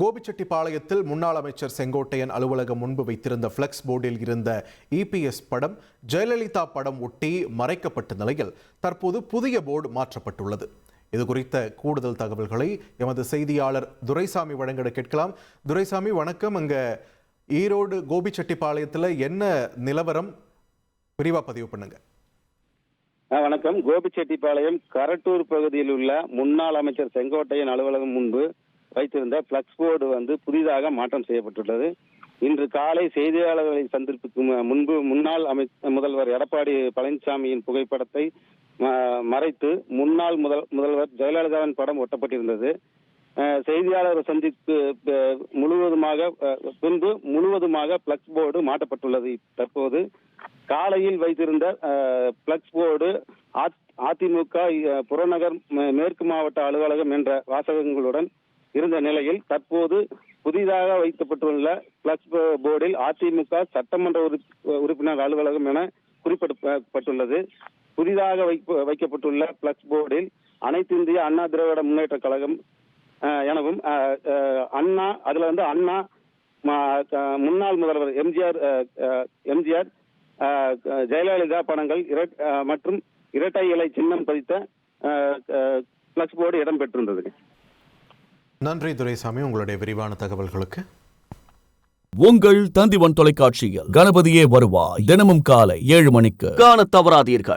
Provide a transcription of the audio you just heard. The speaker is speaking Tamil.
கோபிச்செட்டிப்பாளையத்தில் முன்னாள் அமைச்சர் செங்கோட்டையன் அலுவலகம் முன்பு வைத்திருந்த ஃப்ளெக்ஸ் போர்டில் இருந்த இபிஎஸ் படம் ஜெயலலிதா படம் ஒட்டி மறைக்கப்பட்ட நிலையில் தற்போது புதிய போர்டு மாற்றப்பட்டுள்ளது. இது குறித்த கூடுதல் தகவல்களை எமது செய்தியாளர் துரைசாமி வழங்கிட கேட்கலாம். துரைசாமி வணக்கம். அங்க ஈரோடு கோபிச்செட்டிப்பாளையத்தில் என்ன நிலவரம்? விரிவா பதிவு பண்ணுங்க. வணக்கம். கோபிச்செட்டிப்பாளையம் கரட்டூர் பகுதியில் உள்ள முன்னாள் அமைச்சர் செங்கோட்டையன் அலுவலகம் முன்பு வைத்திருந்த பிளக்ஸ் போர்டு வந்து புதிதாக மாற்றம் செய்யப்பட்டுள்ளது. இன்று காலை செய்தியாளர்களை சந்திப்புக்கு மு- முன்பு முன்னாள் அமை முதல்வர் எடப்பாடி பழனிசாமியின் புகைப்படத்தை மறைத்து முன்னாள் முதல் முதல்வர் ஜெயலலிதாவின் படம் ஒட்டப்பட்டிருந்தது. செய்தியாளர் சந்திப்பு முழுவதுமாக பின்பு முழுவதுமாக பிளக்ஸ் போர்டு மாட்டப்பட்டுள்ளது தற்போது. காலையில் வைத்திருந்த பிளக்ஸ் போர்டு அதிமுக புறநகர் மேற்கு மாவட்ட அலுவலகம் என்ற வாசகங்களுடன் இருந்த நிலையில் தற்போது புதிதாக வைக்கப்பட்டுள்ள பிளக்ஸ் போ- போர்டில் அதிமுக சட்டமன்ற உறுப்பினர் அலுவலகம் என குறிப்பிடப்பட்டுள்ளது. புதிதாக வைக்கப்பட்டுள்ள பிளக்ஸ் போர்டில் அனைத்து இந்திய அண்ணா திராவிட முன்னேற்ற கழகம் எனவும் அண்ணா அதுல வந்து அண்ணா முன்னாள் முதல்வர் எம்ஜிஆர் எம்ஜிஆர் ஜெயலலிதா படங்கள் மற்றும் இரட்டை இலை சின்னம் பதித்த பிளக்ஸ் போர்டு இடம்பெற்றிருந்தது நன்றி துரைசாமி உங்களுடைய விரிவான தகவல்களுக்கு. உங்கள் தந்திவன் தொலைக்காட்சியில் கணபதியே வருவாய். தினமும் காலை ஏழு மணிக்கு. காணத் தவறாதீர்கள்.